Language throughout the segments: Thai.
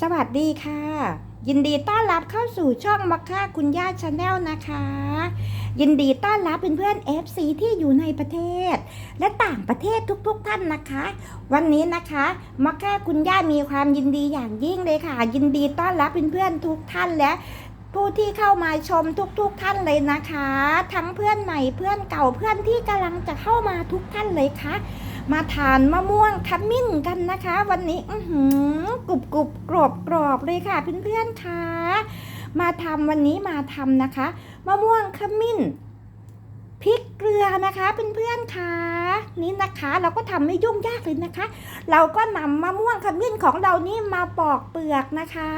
สวัสดีค่ะ ยินดีต้อนรับเข้าสู่ช่องมัคค่าคุณย่าชาแนลนะคะ ยินดีต้อนรับเพื่อนๆ FC ที่อยู่ในประเทศ และต่างประเทศทุกๆ ท่านนะคะ วันนี้นะคะมัคค่าคุณย่ามีความยินดีอย่างยิ่งเลยค่ะ ยินดีต้อนรับเพื่อนๆทุกท่านและผู้ที่เข้ามาชมทุกๆท่านเลยนะคะ ทั้งเพื่อนใหม่เพื่อนเก่าเพื่อนที่กำลังจะเข้ามาทุกท่านเลยค่ะ มาทานมะม่วงขมิ้นกันนะคะ วันนี้อื้อหือกรุบกรุบกรอบกรอบเลยค่ะเพื่อนๆค่ะมาทำวันนี้มาทำนะคะ มะม่วงขมิ้นพริกเกลือนะคะเพื่อนๆค่ะนี่นะคะเราก็ทำไม่ยุ่งยากเลยนะคะ เราก็นำมะม่วงขมิ้นของเรานี่มาปอกเปลือกนะคะ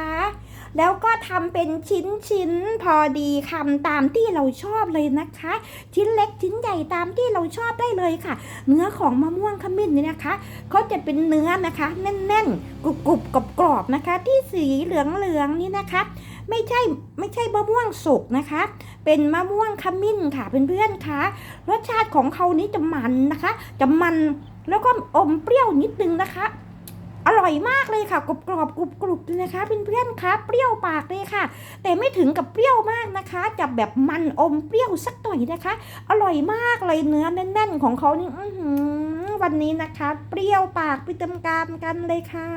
แล้วก็ทำเป็นชิ้นๆพอดีคำตามที่เราชอบเลยนะคะ ชิ้นเล็กชิ้นใหญ่ตามที่เราชอบได้เลยค่ะ เนื้อของมะม่วงขมิ้นนี่นะคะเขาจะเป็นเนื้อนะคะ แน่นๆกรุบกรุบกรอบกรอบๆนะคะ ที่สีเหลืองๆนี่นะคะไม่ใช่ไม่ใช่มะม่วงสุกนะคะ เป็นมะม่วงขมิ้นค่ะเพื่อนๆค่ะรสชาติของเขานี้จะมันนะคะ จะมันแล้วก็อมเปรี้ยวนิดนึงนะคะ อร่อยมากเลยค่ะกรอบกรอบกรุบกรุบเลยนะคะเพื่อนๆคะเปรี้ยวปากเลยค่ะ แต่ไม่ถึงกับเปรี้ยวมากนะคะจะแบบมันอมเปรี้ยวสักหน่อยนะคะ อร่อยมากเลยเนื้อแน่นๆของเขานี่วันนี้นะคะ เปรี้ยวปากไปตามกามกันเลยค่ะ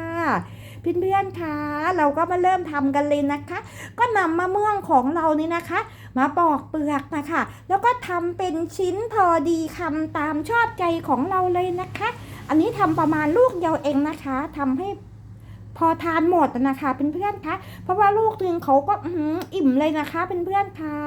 เพื่อนๆคะเราก็มาเริ่มทำกันเลยนะคะ ก็นำมะม่วงของเรานี่นะคะ มาปอกเปลือกนะคะ แล้วก็ทำเป็นชิ้นพอดีคำตามชอบใจของเราเลยนะคะ อันนี้ทำประมาณลูกเดียวเองนะคะทำให้พอทานหมดนะคะเพื่อนๆคะเพราะว่าลูกตึงเขาก็อืออิ่มเลยนะคะเพื่อนๆคะ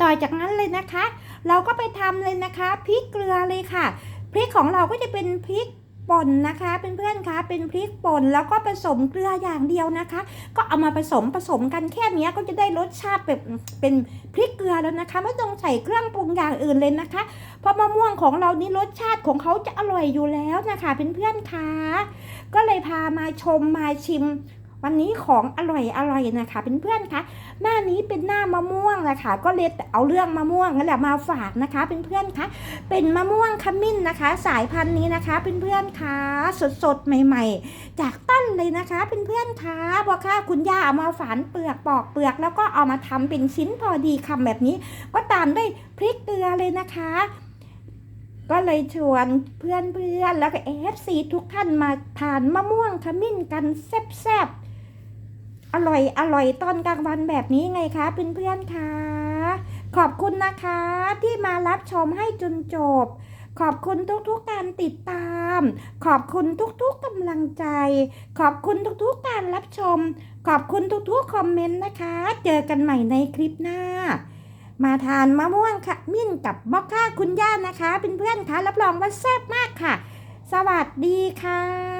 ต่อจากนั้นเลยนะคะ เราก็ไปทำเลยนะคะพริกเกลือเลยค่ะพริกของเราก็จะเป็นพริก ป่นนะคะเพื่อนๆคะเป็นพริกป่นแล้วก็ผสมเกลืออย่างเดียวนะคะ ก็เอามาผสมผสมกันแค่นี้ก็จะได้รสชาติแบบเป็นพริกเกลือแล้วนะคะ ไม่ต้องใส่เครื่องปรุงอย่างอื่นเลยนะคะ เพราะมะม่วงของเรานี่รสชาติของเขาจะอร่อยอยู่แล้วนะคะเพื่อนๆคะก็เลยพามาชมมาชิม วันนี้ของอร่อยอร่อยนะคะเพื่อนๆคะหน้านี้เป็นหน้ามะม่วงนะคะ ก็เลยเอาเรื่องมะม่วงนั่นแหละมาฝากนะคะเพื่อนๆคะเป็นมะม่วงขมิ้นนะคะ สายพันธุ์นี้นะคะเพื่อนๆคะสดๆใหม่ ๆ จากต้นเลยนะคะเพื่อนๆคะพอค่ะคุณย่าเอามาฝานเปลือกปอกเปลือก แล้วก็เอามาทำเป็นชิ้นพอดีคำแบบนี้ ก็ตามด้วยพริกเกลือเลยนะคะก็เลยชวนเพื่อนๆ แล้วก็เอฟซีทุกท่านมาทานมะม่วงขมิ้นกันแซ่บๆ ร่อยอร่อยตอนกลางวันแบบนี้ไงคะเพื่อนๆคะขอบคุณนะคะที่มารับชมให้จนจบ ขอบคุณทุกๆการติดตาม ขอบคุณทุกๆกำลังใจ ขอบคุณทุกๆการรับชม ขอบคุณทุกๆคอมเมนต์นะคะ เจอกันใหม่ในคลิปหน้า มาทานมะม่วงค่ะมิ้นกับมอคค่าคุณย่านะคะ เป็นเพื่อนคะรับรองว่าแซ่บมากค่ะ สวัสดีค่ะ